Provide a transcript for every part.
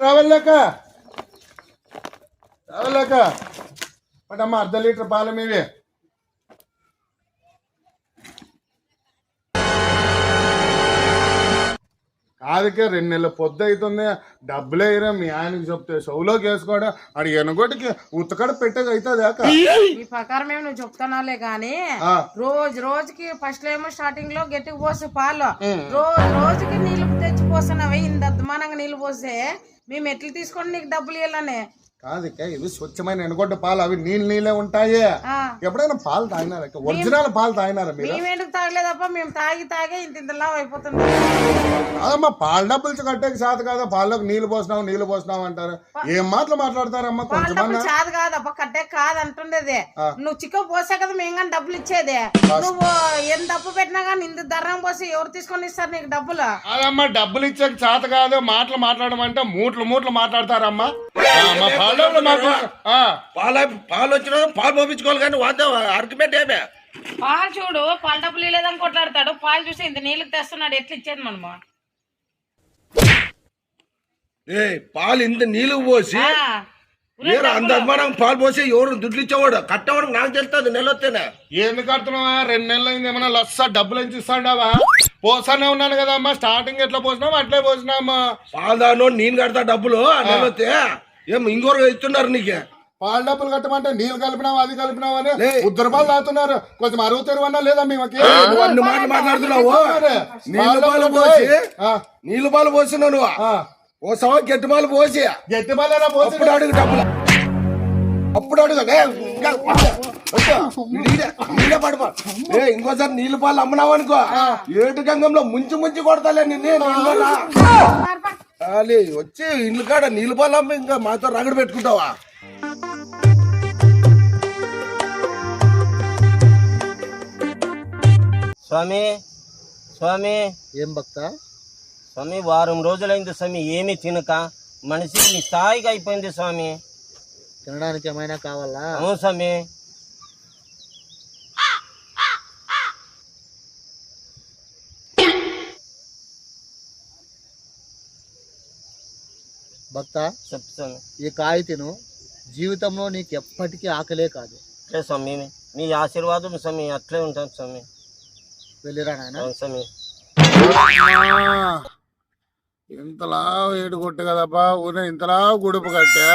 రావల్లేక? రావల్లేక? పటమ్మ అర్ధ లీటర్ పాలు మీవి కాదుకే రెండు నెలల పొద్దు అవుతుంది డబ్బులు వేయరా మీ ఆయనకి చెప్తే షవులోకి వేసుకోవడం అడి ఎనగొటికి ఉత్తకడ పెట్టగా అవుతుంది అక్క ఈ ప్రకారం ఏమో నువ్వు చెప్తున్నావులే గాని ఆ. రోజు రోజుకి ఫస్ట్లో ఏమో స్టార్టింగ్లో గట్టికి పోసి పాలు. రోజు రోజుకి నీళ్ళు తెచ్చి పోస్తున్నావే ఇంత అద్మానంగా నీళ్ళు పోస్తే మేము ఎట్లు తీసుకొని నీకు డబ్బులు ఇవ్వాలనే కాదుకే ఇవి స్వచ్ఛమైన ఎనగొడ్డ పాలు అవి నీళ్ళు నీళ్ళే ఉంటాయి. ఎప్పుడైనా పాలు తాగినారా? ఒరిజినల్ పాలు తాగినారా మీరు? మేమేందుకు తాగలేదప్ప? మేము తాగి తాగే ఇంత ఇంతలా అయిపోతుంది కాదమ్మా పాల డబ్బులు కట్టేకి చేత కాదా. పాలకు నీళ్ళు పోసినావు నీళ్ళు పోసినావు అంటారు. ఏం మాటలు మాట్లాడతారమ్మా కొంచెం చాదు కాదప్ప కట్టే కాదు అంటుండేది నువ్వు చిక్క పోసా కదా మేము కానీ డబ్బులు ఇచ్చేది. నువ్వు ఎంత డబ్బు పెట్టినా కానీ ఇంత ధరం పోసి ఎవరు తీసుకొని ఇస్తారు నీకు డబ్బులు? కాదమ్మా డబ్బులు ఇచ్చాక చేత కాదు. మాటలు మాట్లాడమంటే మూట్లు మూట్లు మాట్లాడతారమ్మా. పాల ఆ, పాలు పాలు వచ్చిన పాలు పంపించుకోవాలి కానీ వాద్దా ఆర్గ్యుమెంట్ ఏమే? పాలు చూడు పాలు డబ్బులు ఇవ్వలేదని కొట్లాడతాడు. పాలు చూసి ఇంత నీళ్ళకి తెస్తున్నాడు ఎట్లా ఇచ్చేది మనము? ఏ పాలు ఇంత నీళ్ళు పోసి ఆ, మీరు అంత అభిమానం పాలు పోసి ఎవరు దుడ్లు ఇచ్చేవాడు? కట్టవాడు నాకు తెలుస్తుంది నెల వస్తేనే. ఎందుకు కడుతున్నావా? రెండు నెలలు అయింది ఏమన్నా లస్స? డబ్బులు ఇస్తాడావా? పోసానే ఉన్నాను కదమ్మా. స్టార్టింగ్ ఎట్లా పోసినాము అట్లే పోసినామా. పాలు దానో నేను కడతా డబ్బులు ఏం ఇంకోరు ఇస్తున్నారు నీకు? పాల డబ్బులు కట్టమంటే నీళ్ళు కలిపినావు అది కలిపినావు అని. ఉద్దరు పాలు తాగుతున్నారు. కొంచెం అరువు తెరువన్నా లేదా మాటలు మాట్లాడుతున్నావు. నీళ్ళు పాలు పోసి నీళ్ళు పాలు పోసినావు నువ్వు. ఓ సవ గట్టి పాలు పోసి. గట్టి పోసి అప్పుడు అడుగు డబ్బులు. అప్పుడు అడుగు. ఏ ఇంకోసారి నీళ్ళు పాలు అమ్మనావు అనుకో. ఏటు గంగంలో ముంచి ముంచి కొడతాలే నిన్నే వచ్చి ఇల్లు కాడ నీళ్ళు పాలు అమ్మి ఇంకా మాతో రగడ పెట్టుకుంటావా? స్వామి స్వామి. ఏం భక్త? స్వామి వారం రోజులైంది స్వామి ఏమీ తినక మనిషి స్థాయిగా అయిపోయింది స్వామి. తినడానికి ఏమైనా కావాలా? అవును స్వామి. భక్త స్వామి. ఈ కాయ తిను. జీవితంలో నీకు ఎప్పటికీ ఆకలే కాదు. అట్లే స్వామి మీ ఆశీర్వాదం స్వామి అట్లే ఉంటాను స్వామి. వెళ్ళిరా నాయన. స్వామి. ఇంతలా ఏడు కొట్టు కదప్పా? ఊరే ఇంతలా గుడుపు కట్టా?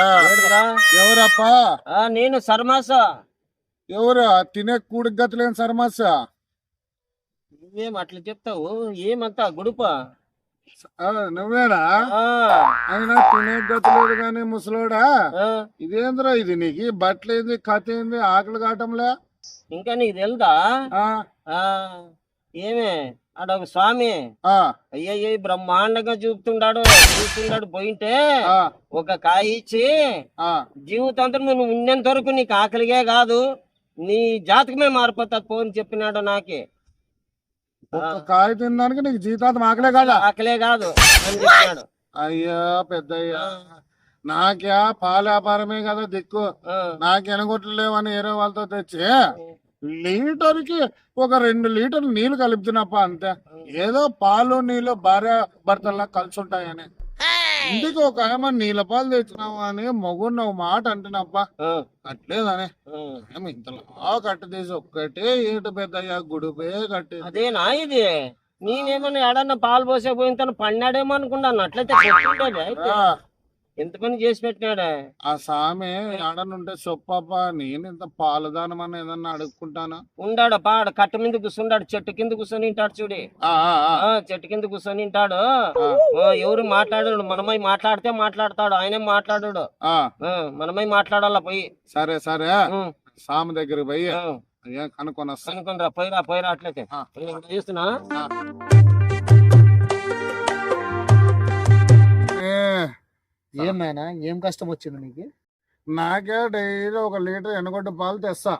ఎవరప్పా? ఆ, నేను సర్మాస ఎవరు? తినే కూడికి గతలేని సర్మస్స నువ్వేం అట్లా చెప్తావు? ఏమంతా గుడుప? నువ్వేనా? అయినా తినే గతలేదు కానీ ముసలోడా? ఇదేంద్రా ఇది నీకు? బట్టలు ఏంది కథ ఏంది ఆకలి కావటంలే? ఇంకా నీకు తెలుదా? ఆ, ఆడొక స్వామి. ఆ, అయ్యయ్య బ్రహ్మాండంగా చూపుతుండాడు. చూస్తుండాడు పోయింటే ఆ, ఒక కాయ ఇచ్చి ఆ. జీవితాంతం నువ్వు ఉన్నంత వరకు నీకు ఆకలిగే కాదు. నీ జాతకమే మారిపోతుంది పో అని చెప్పినాడు నాకే. ఒక్క కాయ తినడానికి నీకు జీతాంతం ఆకలే కదా? ఆకలే కాదు అని చెప్పినాడు. అయ్యా పెద్దయ్యా. నాకే పాల వ్యాపారమే కదా దిక్కు. నాకు ఎనగొట్లు లేవని ఏరే వాళ్ళతో తెచ్చి లీటర్కి ఒక రెండు లీటర్లు నీళ్ళు కలుపుతున్నప్ప అంతే. ఏదో పాలు నీళ్ళు భార్య భర్తల్లా కలిసి ఉంటాయని ఇంటికి ఒక ఏమో నీళ్ళ పాలు తెచ్చినావు అని మొగుడు ఒక మాట అంటున్నప్ప కట్టలేదని. ఏమో ఇంతలా కట్ట తీసి ఒక్కటే ఏటు పెద్దయ్యా గుడిపే కట్టి అదేనా ఇది. నేనేమన్నా ఎడన్నా పాలు పోసే పోయిన తను పడినాడేమో అనుకున్నాను. అట్లయితే ఎంత పని చేసి పెట్టినాడే? ఆ సామె ఆడనుంటే చెప్పప్ప నేను ఇంత పాలుదానం అని ఏదన్నా అడుక్కుంటానా? ఉండాడు పాడు కట్ట మీద కూర్చుండాడు చెట్టు కింద కూర్చొని ఉంటాడు చూడి. చెట్టు కింద కూర్చొని ఉంటాడు. ఎవరు మాట్లాడాడు మనమై మాట్లాడితే మాట్లాడతాడు ఆయనే మాట్లాడాడు. మనమై మాట్లాడాలా పోయి. సరే సరే. సామె దగ్గరికి పోయి కనుక్కొని వస్తా. అనుకునిరా పోయిరా పోయిరా అట్లయితే. చూస్తున్నా? ఏం నాయన? ఏం కష్టం వచ్చింది నీకు? నాకే డైలీ ఒక లీటర్ ఎనగొడ్డ పాలు తెస్తా.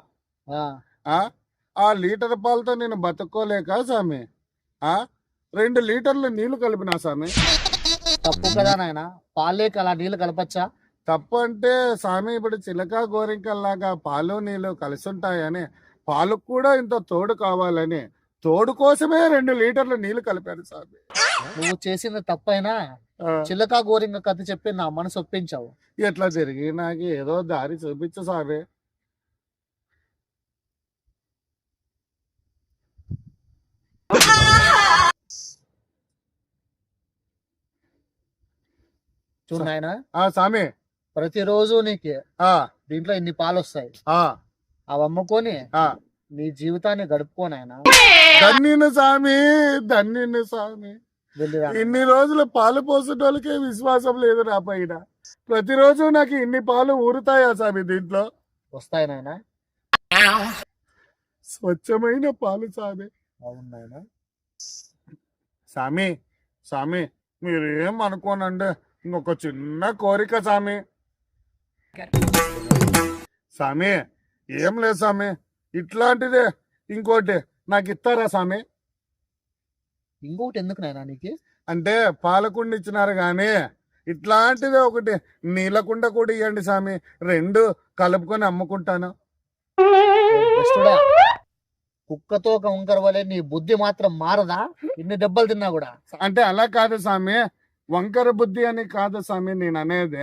ఆ, లీటర్ పాలతో నేను బతుక్కోలేక సామి. ఆ? రెండు లీటర్లు నీళ్ళు కలిపినా సామి. తప్పు కదా నాయన? పాలేక అలా నీళ్ళు కలపచ్చా? తప్పు అంటే స్వామి ఇప్పుడు చిలక గోరింకల్లాగా పాలు నీళ్ళు కలిసి ఉంటాయని పాలకు కూడా ఇంత తోడు కావాలని తోడు కోసమే రెండు లీటర్లు నీళ్ళు కలిపాను స్వామి నువ్వు చేసిన తప్పైనా చిలక గోరింగ కథ చెప్పి నా మనసు ఒప్పించావు. ఎట్లా జరిగి నాకు ఏదో దారి చూపించు సామి. చూడు నాయన. ఆ సామి. ప్రతిరోజు నీకు ఆ. దీంట్లో ఇన్ని పాలు వస్తాయి ఆ. అవి అమ్ముకొని ఆ. నీ జీవితాన్ని గడుపుకోనాయన ధన్యుని సామి ధన్యుని సామి. ఇన్ని రోజులు పాలు పోసేటోళ్ళకే విశ్వాసం లేదు నా పైన. ప్రతిరోజు నాకు ఇన్ని పాలు ఊరుతాయా సామి దీంట్లో? వస్తాయి నాయన. స్వచ్ఛమైన పాలు సామి. అవును నాయన. సామి సామి మీరు ఏం అనుకోనండి? ఇంకొక చిన్న కోరిక సామి. సామి ఏం లేదు సామి. ఇట్లాంటిదే ఇంకోటి నాకు ఇస్తారా సామి? ఇంకొకటి ఎందుకు నాయన నీకు? అంటే పాలకుండ ఇచ్చినారు కానీ ఇట్లాంటిదే ఒకటి నీలకుండ కూడా ఇవ్వండి సామి. రెండు కలుపుకొని అమ్ముకుంటాను. కుక్కతో వంకర వలె నీ బుద్ధి మాత్రం మారదా? ఇన్ని దెబ్బలు తిన్నా కూడా. అంటే అలా కాదు స్వామి వంకర బుద్ధి అని కాదు స్వామి నేను అనేది.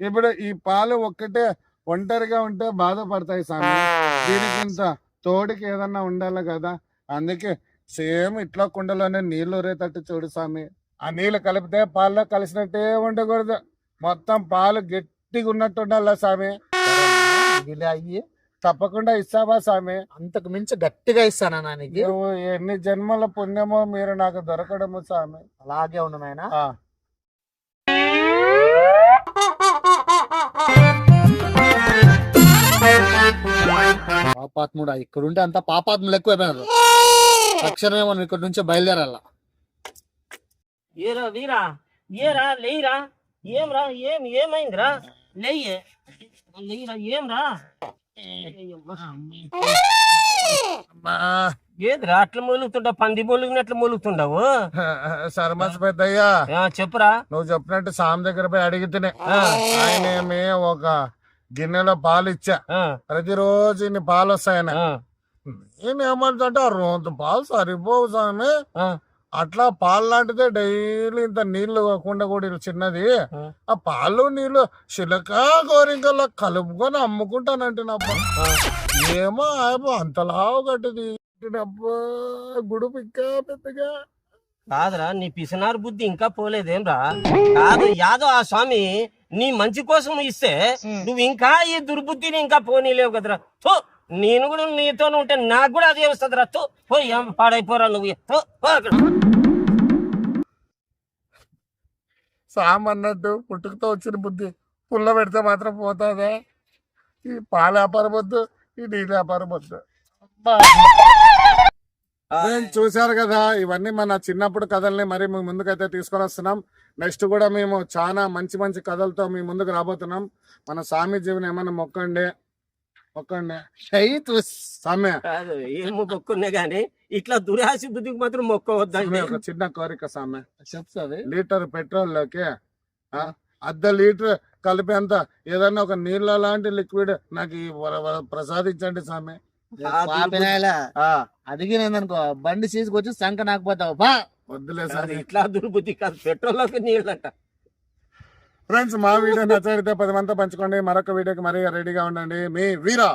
ఇప్పుడు ఈ పాలు ఒక్కటే ఒంటరిగా ఉంటే బాధపడతాయి స్వామి దీనికి ఇంత తోడికి ఏదన్నా ఉండాలి కదా. అందుకే సేమ్ ఇట్లా కుండలోనే నీళ్ళు ఊరేటట్టు చూడు స్వామి. ఆ నీళ్ళు కలిపితే పాల్లో కలిసినట్టే ఉండకూడదు. మొత్తం పాలు గట్టిగా ఉన్నట్టు ఉండాలా స్వామి? ఇలా అయ్యి తప్పకుండా ఇస్తావా స్వామి? అంతకు మించి గట్టిగా ఇస్తానా నీకు? నువ్వు ఎన్ని జన్మల పుణ్యమో మీరు నాకు దొరకడము స్వామి. అలాగే ఉండు నాయన. ఆ. పాపాత్ముడా ఇక్కడుంటే అంత పాపాత్ములు ఎక్కువైపోయినారు తక్షణమే మనం ఇక్కడ నుంచి బయలుదేరాల? ఏరా వీరా? ఏరా? లేయిరా? ఏమ్రా? ఏం? ఏమైందిరా? లేయే. లేయిరా? ఏమ్రా? ఏదిరా? అట్లా మూలుగుతుండా పంది మూలుగునట్లు మూలుగుతుండవు? సర్మస్ పెద్దయ్యా. ఆ, చెప్పురా. నువ్వు చెప్పినట్టు సామ్ దగ్గర పోయి అడిగితేనే ఆయన ఏమి ఒక గిన్నెలో పాలు ఇచ్చా. ప్రతిరోజు ఇన్ని పాలు వస్తాయని ఆ, నేను ఏమంటే రోజు పాలు సరిపోవు స్వామి. అట్లా పాలు లాంటిదే డైలీ ఇంత నీళ్ళు కాకుండా కూడా చిన్నది. ఆ. పాలు నీళ్ళు చిలక గోరింకల్లో కలుపుకొని అమ్ముకుంటానంటే ఆ. ఏమో ఆయమో అంతలావు కట్టది అబ్బా గుడుపు ఇంకా పెద్దగా. కాదురా నీ పిసనారు బుద్ధి ఇంకా పోలేదేంరా? కాదు యాదో ఆ స్వామి నీ మంచి కోసం ఇస్తే నువ్వు ఇంకా ఈ దుర్బుద్ధిని ఇంకా పోనీలేవు కదరా. నేను కూడా నీతో ఉంటే నాకు కూడా అదే వస్తుందిరా తో పోయి ఏం పాడైపోరా నువ్వు? తో, పో అక్కడ. సామ్ అన్నట్టు పుట్టుకతో వచ్చిన బుద్ధి. పుల్ల పెడితే మాత్రం పోతుందే. ఈ పాల వ్యాపారం వద్దు ఈ నీళ్ళ వ్యాపారం వద్దు. చూశారు కదా ఇవన్నీ మన చిన్నప్పుడు కథల్ని మరి మీ ముందుకైతే తీసుకొని వస్తున్నాం. నెక్స్ట్ కూడా మేము చాలా మంచి మంచి కథలతో మీ ముందుకు రాబోతున్నాం. మన స్వామి జీవనం ఏమైనా మొక్కండి. మొక్కండి సామ్య. కాదు ఏం మొక్కున్నా గానీ ఇట్లా దురాశ బుద్ధికి మాత్రం మొక్కవద్దండి. ఒక చిన్న కోరిక సామ్య. చెప్తావి లీటర్ పెట్రోల్లోకి ఆ, అర్ధ లీటర్ కలిపేంత ఏదన్నా ఒక నీళ్ళ లాంటి లిక్విడ్ నాకు ఈ వర- వర- ప్రసాదించండి సామె. పాపినాయలా ఆ, అడిగినందనుకో బండి తీసుకొచ్చి సంక నాకపోతావు బా వద్దులే సామె. ఇట్లా దుర్బుద్ధి కాదు పెట్రోల్లోకి నీళ్ళంట. ఫ్రెండ్స్ మా వీడియో నచ్చితే పది మంది పంచుకోండి. మరొక వీడియోకి మరీ రెడీగా ఉండండి. మీ వీరా.